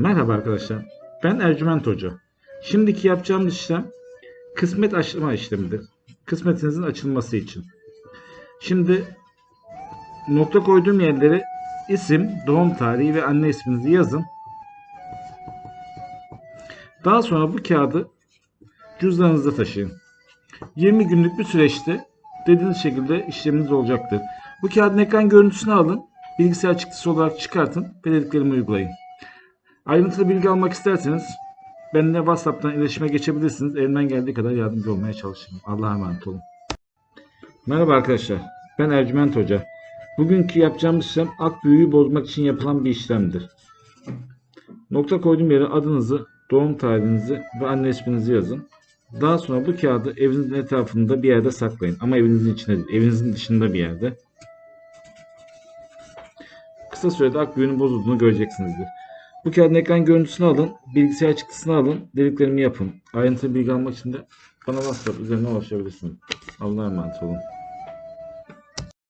Merhaba arkadaşlar. Ben Ercüment Hoca. Şimdiki yapacağımız işlem kısmet açma işlemidir. Kısmetinizin açılması için. Şimdi nokta koyduğum yerlere isim, doğum tarihi ve anne isminizi yazın. Daha sonra bu kağıdı cüzdanınızda taşıyın. 20 günlük bir süreçte dediğiniz şekilde işleminiz olacaktır. Bu kağıdın ekran görüntüsünü alın, bilgisayar çıktısı olarak çıkartın ve dediklerimi uygulayın. Ayrıntılı bilgi almak isterseniz benimle WhatsApp'tan iletişime geçebilirsiniz. Elimden geldiği kadar yardımcı olmaya çalışırım. Allah'a emanet olun. Merhaba arkadaşlar. Ben Ercüment Hoca. Bugünkü yapacağımız işlem ak büyüğü bozmak için yapılan bir işlemdir. Nokta koyduğum yere adınızı, doğum tarihinizi ve anne isminizi yazın. Daha sonra bu kağıdı evinizin etrafında bir yerde saklayın. Ama evinizin içinde değil, evinizin dışında bir yerde. Kısa sürede ak büyüğünün bozulduğunu göreceksinizdir. Bu kağıdın ekran görüntüsünü alın, bilgisayar çıktısını alın, dediklerimi yapın. Ayrıntılı bilgi almak için de bana WhatsApp üzerinden ulaşabilirsiniz. Allah'a emanet olun.